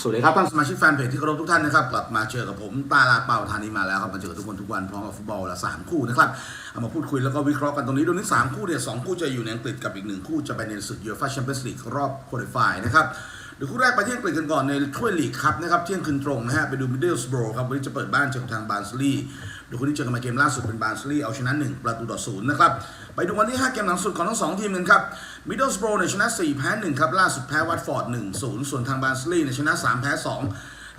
สวัสดีครับท่านสมาชิกแฟนเพจที่เคารพทุกท่านนะครับกลับมาเจอกับผมตาลาเป่าธานีมาแล้วครับมาเจอทุกคนทุกวันพร้อมกับฟุตบอลละสามคู่นะครับเอามาพูดคุยแล้วก็วิเคราะห์กันตรงนี้โดยนี้สามคู่เนี่ยสองคู่จะอยู่ในอังกฤษกับอีกหนึ่งคู่จะไปในศึกยูฟ่าแชมเปี้ยนส์ลีกรอบควอลิฟายนะครับเดี๋ยวคู่แรกไปที่อังกฤษกันก่อนในถ้วยลีกครับนะครับเที่ยงคืนตรงนะฮะไปดูมิดเดิลสโบรครับวันนี้จะเปิดบ้านเจอกับทางบาร์นสลีย์เดี๋ยวคู่นี้เจอกันมาเกมล่าสุดเป็นบาร์นสลีย์เอาชนะหนึ่งประตูต่อศูนย์นะครับ ไปดูวันที่ห้าเกมหลังสุดของทั้งสองทีมกันครับมิดเดิลสโบรเนี่ยชนะสี่แพ้หนึ่งครับ ล่าสุดแพ้วัตฟอร์ดหนึ่งศูนย์ส่วนทางบาร์นสลีย์เนี่ยชนะสามแพ้สอง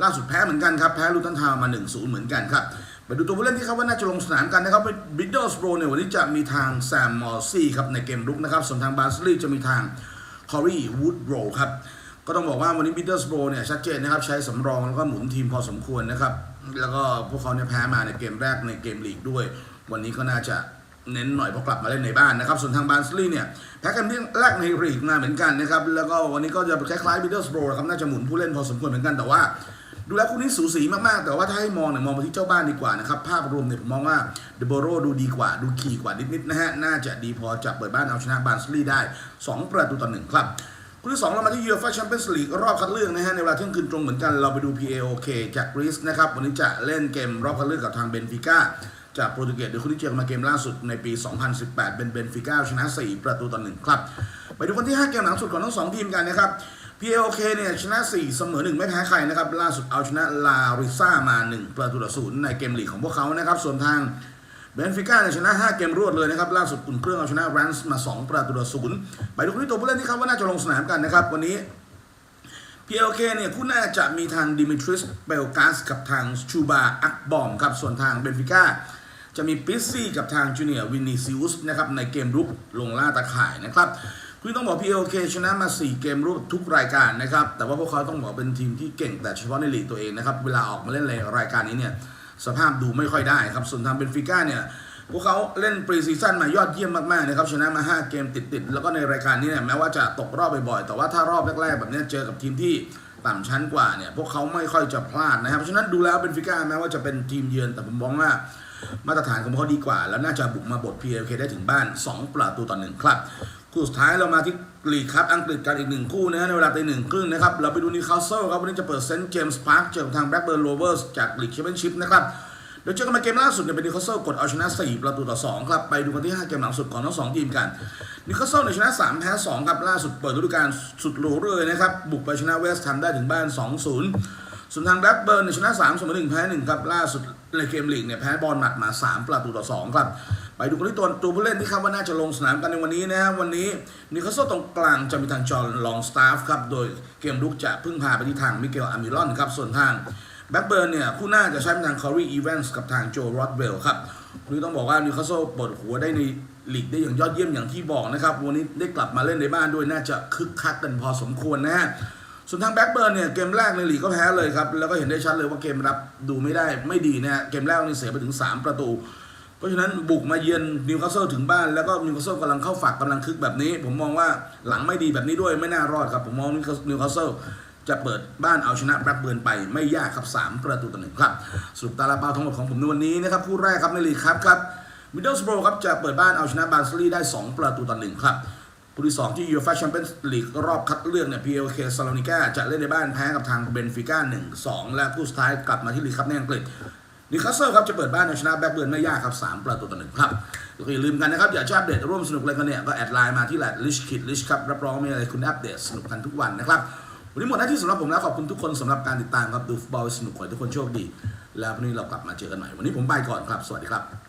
ล่าสุดแพ้เหมือนกันครับ แพ้ลูตันทาวน์มา 1-0 เหมือนกันครับ ไปดูตัวผู้เล่นที่เขาว่าน่าจะลงสนามกันนะครับบิดเดิลสโบรเนี่ยวันนี้จะมีทางแซมมอร์ซี่ครับในเกมรุกนะครับ ส่วนทางบาร์สลีย์จะมีทางคอรีวูดโรครับก็ต้องบอกว่าวันนี้บิดเดิลสโบรเนี่ยชัดเจนนะครับใช้สำรองแล้วก็หมุนทีมพอสมควรนะครับแล้วก็พวกเขาเนี่ยแพ้มาในเกมแรกในเกมลีกด้วย วันนี้ก็น่าจะ เน้นหน่อยเพราะกลับมาเล่นในบ้านนะครับ ส่วนทางบาร์นสลีย์เนี่ยแพ้กันที่องแรกในลีกมาเหมือนกันนะครับ แล้วก็วันนี้ก็จะคล้ายๆบิดเดิลสโบรครับน่าจะหมุนผู้เล่นพอสมควรเหมือนกันแต่ว่า ดูแล้วคู่นี้สูสีมากๆ แต่ว่าถ้าให้มองเนี่ยมองไปที่เจ้าบ้านดีกว่านะครับ ภาพรวมเนี่ยผมมองว่าเดโบโรดูดีกว่าดูขี่กว่านิดๆนะฮะน่าจะดีพอจะเปิดบ้านเอาชนะบาร์นสลีย์ได้ 2 ประตูต่อหนึ่งครับคู่ที่2เรามาที่ยูฟ่าแชมเปี้ยนส์ลีกรอบคัดเลือกนะฮะในเวลาเที่ยงคืนตรงเหมือนกันเราไปดู PAOK จากกรีซนะครับวันนี้จะเล่นเกมรอบคัดเลือกกับทางเบนฟิก้า จากโปรตุเกสโดยคู่ที่เจอกันมาเกมล่าสุดในปี 2018 เป็นเบนฟิก้าชนะ 4 ประตูต่อหนึ่งครับ ไปดูคนที่ 5 เกมหลังสุดของทั้งสองทีมกันนะครับ PAOK เนี่ยชนะ 4 เสมอ 1 ไม่แพ้ใครนะครับ ล่าสุดเอาชนะลาริซ่ามา 1 ประตูต่อศูนย์ในเกมลีกของพวกเขานะครับ ส่วนทางเบนฟิก้าเนี่ยชนะ 5 เกมรวดเลยนะครับ ล่าสุดอุ่นเครื่องเอาชนะแรนส์มา 2 ประตูต่อศูนย์ไปดูคนที่ตัวผู้เล่นที่คาดว่าน่าจะลงสนามกันนะครับวันนี้ PLK เนี่ยคู่น่าจะมีทางดิมิทริสเบลกัสกับทางชูบาอักบอมครับส่วนทางเบนฟิก้า จะมีปิซซี่กับทางจูเนียร์วินิซิอุสนะครับในเกมรุกลงล่าตาข่ายนะครับคือต้องบอก PLK ชนะมา 4 เกมรุกทุกรายการนะครับ แต่ว่าพวกเขาต้องบอกเป็นทีมที่เก่งแต่เฉพาะในลีกตัวเองนะครับ เวลาออกมาเล่นในรายการนี้เนี่ย สภาพดูไม่ค่อยได้ครับ ส่วนทางเบนฟิก้าเนี่ย พวกเขาเล่นปรีซีซั่นมายอดเยี่ยมมากๆนะครับ ชนะมา 5 เกมติดๆ แล้วก็ในรายการนี้เนี่ย แม้ว่าจะตกรอบบ่อยๆ แต่ว่าถ้ารอบแรกๆแบบนี้เจอกับทีมที่ ต่ำชั้นกว่าเนี่ยพวกเขาไม่ค่อยจะพลาดนะครับเพราะฉะนั้นดูแล้วเป็นฟิก้าแม้ว่าจะเป็นทีมเยือนแต่ผมมองว่ามาตรฐานของพวกเขาดีกว่า แล้วน่าจะบุกมาบท PLK ได้ถึงบ้าน 2 ประตูต่อหนึ่งครับคู่สุดท้ายเรามาที่ลีกครับอังกฤษกันอีกหนึ่งคู่นะฮะในเวลาตีหนึ่งครึ่งนะครับเราไปดูนิวคาสเซิลครับวันนี้จะเปิดเซนต์เจมส์พาร์คเจอกับทางแบล็กเบิร์นโรเวอร์สจากลีกแชมเปี้ยนชิพนะครับ เดี๋ยวเจอกันมาเกมล่าสุดเนี่ยเป็นนิคาสเซิลกดเอาชนะ 4 ประตูต่อ 2 ครับ ไปดูกันที่ 5 เกมหลังสุดของทั้ง 2 ทีมกันนิคาสเซิลเนี่ยชนะ 3 แพ้ 2 ครับ ล่าสุดเปิดฤดูกาลสุดหรูเลยนะครับ บุกไปชนะเวสต์แฮมได้ถึงบ้าน 2-0ส่วนทางแบล็กเบิร์นเนี่ยชนะ3เสมอ1แพ้ 1 ครับ ล่าสุดในเกมลีกเนี่ยแพ้บอลหมัดมา 3 ประตูต่อ 2 ครับ ไปดูกันที่ตัวตัวผู้เล่นที่คาดว่าน่าจะลงสนามกันในวันนี้นะฮะวันนี้นิคาสเซิลตรงกลางจะมีทางจอห์นลองสตาฟครับโดยเกมลุกจะพึ่งพาไปที่ทางมิเกลอามิรอนครับส่วนทาง แบ็กเบิร์นเนี่ยคู่หน้าจะใช้เป็นทางคอรีอีแวนส์กับทางโจโรดเวลครับวันนี้ต้องบอกว่านิวคาสเซิลเปิดหัวได้ในลีกได้อย่างยอดเยี่ยมอย่างที่บอกนะครับ วันนี้ได้กลับมาเล่นในบ้านด้วยน่าจะคึกคักกันพอสมควรนะฮะส่วนทางแบ็กเบิร์นเนี่ยเกมแรกในลีกก็แพ้เลยครับ แล้วก็เห็นได้ชัดเลยว่าเกมรับดูไม่ได้ไม่ดีนะฮะเกมแรกนี่เสียไปถึง 3 ประตู เพราะฉะนั้นบุกมาเยือนนิวคาสเซิลถึงบ้านแล้วก็นิวคาสเซิลกำลังเข้าฝักกำลังคึกแบบนี้ ผมมองว่าหลังไม่ดีแบบนี้ด้วยไม่น่ารอดครับผมมองนิวคาสเซิล จะเปิดบ้านเอาชนะแบล็กเบิร์นไปไม่ยากครับ 3 ประตูต่อหนึ่งครับ สรุปตารางเป้าทั้งหมดของผมในวันนี้นะครับคู่แรกครับในลีกครับครับมิดเดิลสโบรครับจะเปิดบ้านเอาชนะบาร์ซลีย์ได้ 2 ประตูต่อหนึ่งครับคู่ที่ 2 ที่ยูฟ่าแชมเปี้ยนส์ลีกรอบคัดเลือกเนี่ย PLK ซาโลนิก้าจะเล่นในบ้านแพ้กับทางเบนฟิก้า1-2 และคู่สุดท้ายกลับมาที่ลีกครับในอังกฤษนิวคาสเซิลครับจะเปิดบ้านเอาชนะแบล็กเบิร์นไม่ยากครับ3ประตูต่อหนึ่งครับแล้วก็อย่าลืมกันนะครับ อยากจะอัปเดตร่วมสนุกอะไรกันเนี่ยก็แอดไลน์มาที่แหละลิชคิดลิชครับรับรองมีอะไรคุณอัปเดตสนุกกันทุกวันนะครับ วันนี้หมดหน้าที่สำหรับผมแล้วขอบคุณทุกคนสำหรับการติดตามครับดูฟุตบอลสนุกขอให้ทุกคนโชคดี แล้ววันนี้เรากลับมาเจอกันใหม่วันนี้ผมไปก่อนครับ สวัสดีครับ